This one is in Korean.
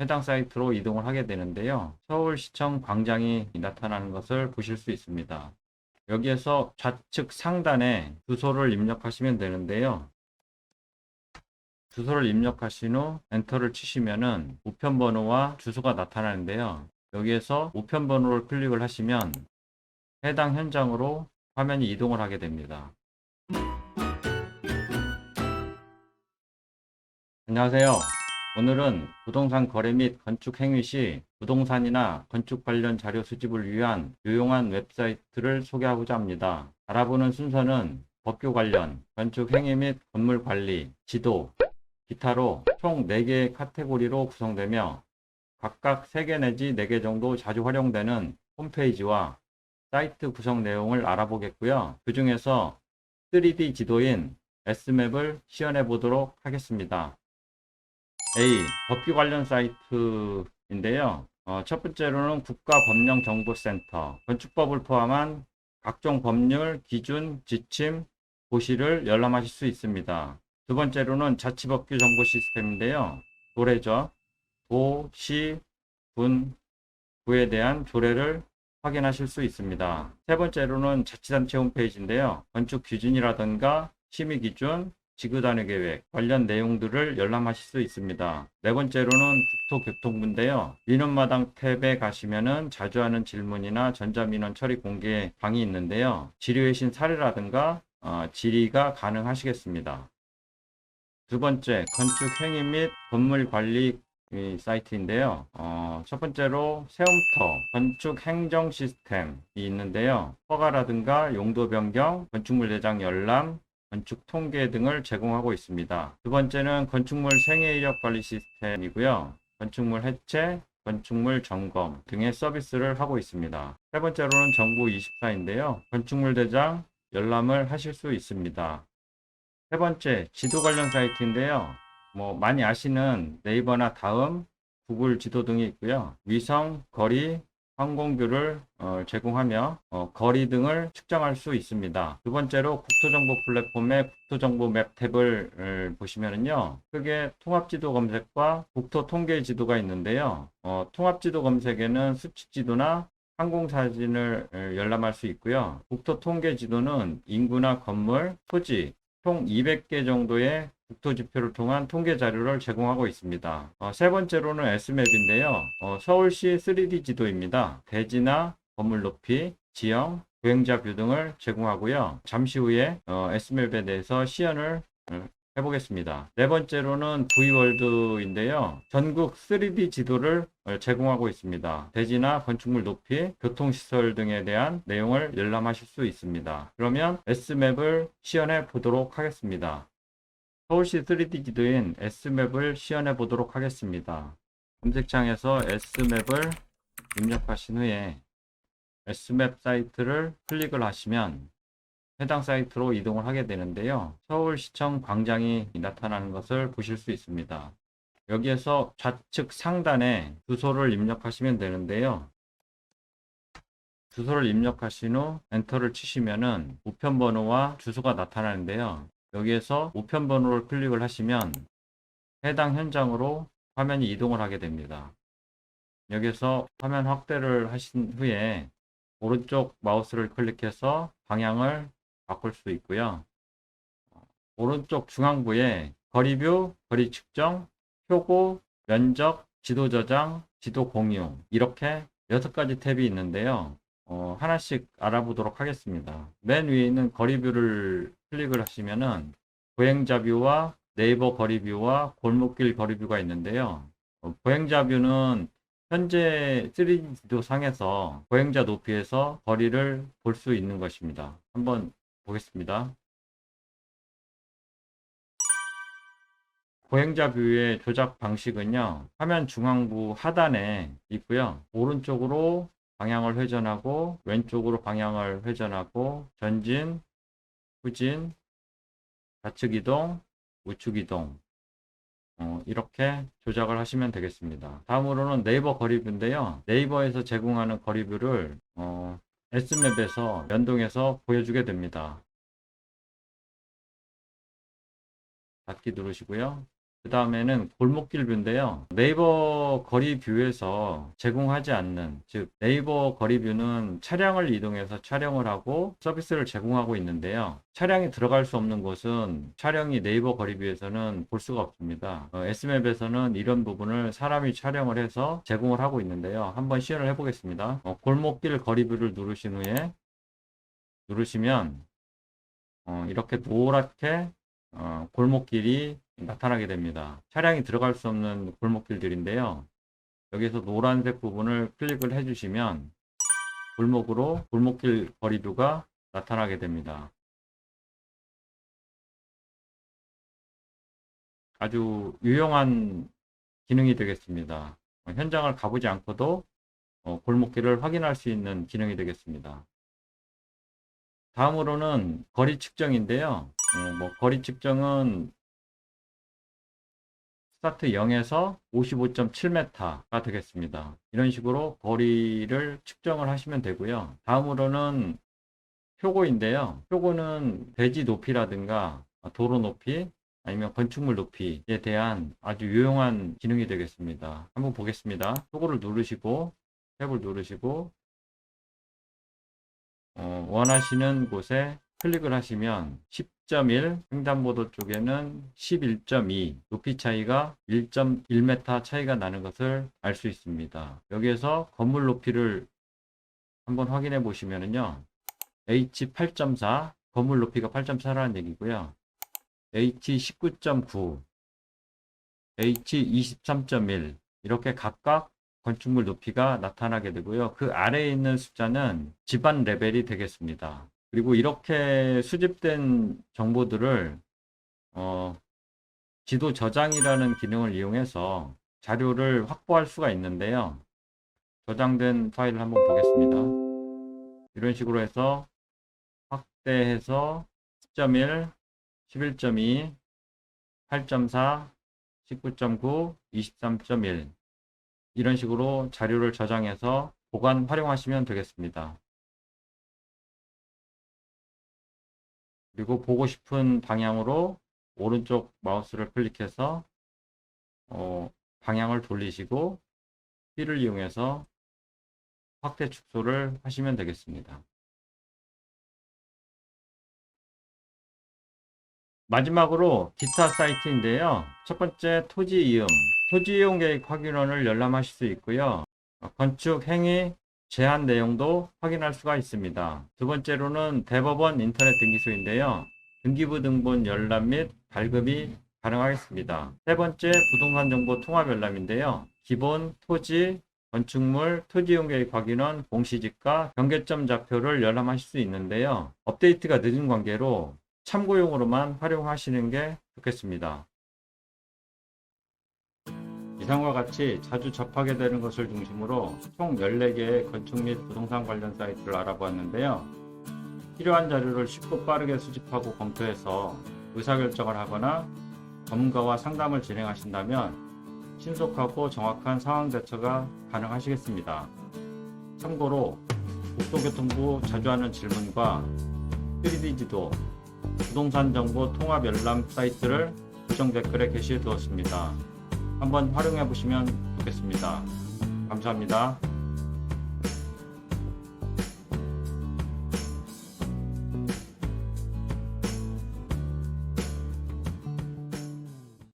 해당 사이트로 이동을 하게 되는데요. 서울시청 광장이 나타나는 것을 보실 수 있습니다. 여기에서 좌측 상단에 주소를 입력하시면 되는데요. 주소를 입력하신 후 엔터를 치시면은 우편 번호와 주소가 나타나는데요. 여기에서 우편 번호를 클릭을 하시면 해당 현장으로 화면이 이동을 하게 됩니다. 안녕하세요. 오늘은 부동산 거래 및 건축 행위 시 부동산이나 건축 관련 자료 수집을 위한 유용한 웹사이트를 소개하고자 합니다. 알아보는 순서는 법규 관련, 건축 행위 및 건물 관리, 지도, 기타로 총 4개의 카테고리로 구성되며 각각 3개 내지 4개 정도 자주 활용되는 홈페이지와 사이트 구성 내용을 알아보겠고요. 그 중에서 3D 지도인 S맵을 시연해 보도록 하겠습니다. A. 법규 관련 사이트인데요. 어, 첫 번째로는 국가법령정보센터, 건축법을 포함한 각종 법률, 기준, 지침, 고시를 열람하실 수 있습니다. 두 번째로는 자치법규 정보 시스템인데요. 조례죠. 도, 시, 군, 구에 대한 조례를 확인하실 수 있습니다. 세 번째로는 자치단체 홈페이지인데요. 건축 기준이라든가 심의 기준, 지구단위 계획 관련 내용들을 열람하실 수 있습니다. 네 번째로는 국토교통부인데요. 민원마당 탭에 가시면은 자주 하는 질문이나 전자민원 처리 공개 방이 있는데요. 질의외신 사례라든가 어, 질의가 가능하시겠습니다. 두 번째, 건축 행위 및 건물 관리 이 사이트인데요. 어, 첫 번째로 세움터 건축 행정 시스템이 있는데요. 허가라든가 용도 변경, 건축물 대장 열람, 건축 통계 등을 제공하고 있습니다. 두 번째는 건축물 생애 이력 관리 시스템이고요. 건축물 해체, 건축물 점검 등의 서비스를 하고 있습니다. 세 번째로는 정부 24인데요. 건축물 대장 열람을 하실 수 있습니다. 세 번째, 지도 관련 사이트인데요. 뭐 많이 아시는 네이버나 다음, 구글 지도 등이 있고요. 위성, 거리, 항공뷰를 어, 제공하며 어, 거리 등을 측정할 수 있습니다. 두 번째로 국토정보 플랫폼의 국토정보 맵 탭을 을 보시면은요. 크게 통합지도 검색과 국토통계지도가 있는데요. 어, 통합지도 검색에는 수치지도나 항공사진을 을 열람할 수 있고요. 국토통계지도는 인구나 건물, 토지, 총 200개 정도의 국토 지표를 통한 통계 자료를 제공하고 있습니다. 어, 세 번째로는 S맵인데요. 어, 서울시 3D 지도입니다. 대지나 건물 높이, 지형, 보행자 뷰 등을 제공하고요. 잠시 후에 어, S맵에 대해서 시연을 어, 해보겠습니다. 네 번째로는 V월드인데요. 전국 3D 지도를 어, 제공하고 있습니다. 대지나 건축물 높이, 교통시설 등에 대한 내용을 열람하실 수 있습니다. 그러면 S맵을 시연해 보도록 하겠습니다. 서울시 3D 지도인 S맵을 시연해 보도록 하겠습니다. 검색창에서 S맵을 입력하신 후에 S맵 사이트를 클릭을 하시면 해당 사이트로 이동을 하게 되는데요. 서울시청 광장이 나타나는 것을 보실 수 있습니다. 여기에서 좌측 상단에 주소를 입력하시면 되는데요. 주소를 입력하신 후 엔터를 치시면은 우편 번호와 주소가 나타나는데요. 여기에서 우편 번호를 클릭을 하시면 해당 현장으로 화면이 이동을 하게 됩니다. 여기서 화면 확대를 하신 후에 오른쪽 마우스를 클릭해서 방향을 바꿀 수 있고요. 오른쪽 중앙부에 거리뷰, 거리 측정, 표고, 면적, 지도 저장, 지도 공유 이렇게 여섯 가지 탭이 있는데요. 어, 하나씩 알아보도록 하겠습니다. 맨 위에 있는 거리뷰를 클릭을 하시면은 보행자 뷰와 네이버 거리뷰와 골목길 거리뷰가 있는데요. 어, 보행자 뷰는 현재 3D 지도 상에서 보행자 높이에서 거리를 볼 수 있는 것입니다. 한번 보겠습니다. 보행자 뷰의 조작 방식은요. 화면 중앙부 하단에 있고요. 오른쪽으로 방향을 회전하고 왼쪽으로 방향을 회전하고 전진, 후진, 좌측 이동, 우측 이동 어, 이렇게 조작을 하시면 되겠습니다. 다음으로는 네이버 거리뷰인데요. 네이버에서 제공하는 거리뷰를 어, S맵에서 연동해서 보여주게 됩니다. 닫기 누르시고요. 그 다음에는 골목길 뷰인데요. 네이버 거리 뷰에서 제공하지 않는, 즉, 네이버 거리 뷰는 차량을 이동해서 촬영을 하고 서비스를 제공하고 있는데요. 차량이 들어갈 수 없는 곳은 촬영이 네이버 거리 뷰에서는 볼 수가 없습니다. 어, S맵에서는 이런 부분을 사람이 촬영을 해서 제공을 하고 있는데요. 한번 시연을 해보겠습니다. 어, 골목길 거리 뷰를 누르신 후에 누르시면 어, 이렇게 노랗게 어, 골목길이 나타나게 됩니다. 차량이 들어갈 수 없는 골목길들인데요. 여기서 노란색 부분을 클릭을 해주시면 골목으로 골목길 거리뷰가 나타나게 됩니다. 아주 유용한 기능이 되겠습니다. 어, 현장을 가보지 않고도 어, 골목길을 확인할 수 있는 기능이 되겠습니다. 다음으로는 거리 측정인데요. 어, 뭐 거리 측정은 스타트 0에서 55.7m가 되겠습니다. 이런 식으로 거리를 측정을 하시면 되고요. 다음으로는 표고인데요. 표고는 대지 높이라든가 도로 높이 아니면 건축물 높이에 대한 아주 유용한 기능이 되겠습니다. 한번 보겠습니다. 표고를 누르시고 탭을 누르시고 어, 원하시는 곳에 클릭을 하시면 10.1 횡단보도 쪽에는 11.2 높이 차이가 1.1m 차이가 나는 것을 알 수 있습니다. 여기에서 건물 높이를 한번 확인해 보시면은요. H8.4 건물 높이가 8.4라는 얘기고요. H19.9 H23.1 이렇게 각각 건축물 높이가 나타나게 되고요. 그 아래에 있는 숫자는 집안 레벨이 되겠습니다. 그리고 이렇게 수집된 정보들을 어, 지도 저장이라는 기능을 이용해서 자료를 확보할 수가 있는데요. 저장된 파일을 한번 보겠습니다. 이런 식으로 해서 확대해서 10.1, 11.2, 8.4, 19.9, 23.1 이런 식으로 자료를 저장해서 보관 활용하시면 되겠습니다. 그리고 보고 싶은 방향으로 오른쪽 마우스를 클릭해서 어, 방향을 돌리시고 휠을 이용해서 확대 축소를 하시면 되겠습니다. 마지막으로 기타 사이트인데요. 첫 번째 토지 이음, 토지 이용 계획 확인원을 열람하실 수 있고요. 어, 건축 행위 제한 내용도 확인할 수가 있습니다. 두 번째로는 대법원 인터넷 등기소인데요. 등기부 등본 열람 및 발급이 가능하겠습니다. 세 번째 부동산 정보 통합 열람인데요. 기본 토지, 건축물, 토지용 계획 확인원, 공시지가, 경계점 좌표를 열람하실 수 있는데요. 업데이트가 늦은 관계로 참고용으로만 활용하시는 게 좋겠습니다. 이상과 같이 자주 접하게 되는 것을 중심으로 총 14개의 건축 및 부동산 관련 사이트를 알아보았는데요. 필요한 자료를 쉽고 빠르게 수집하고 검토해서 의사결정을 하거나 전문가와 상담을 진행하신다면 신속하고 정확한 상황 대처가 가능하시겠습니다. 참고로 국토교통부 자주 하는 질문과 3D 지도, 부동산 정보 통합 열람 사이트를 고정 댓글에 게시해 두었습니다. 한번 활용해 보시면 좋겠습니다. 감사합니다.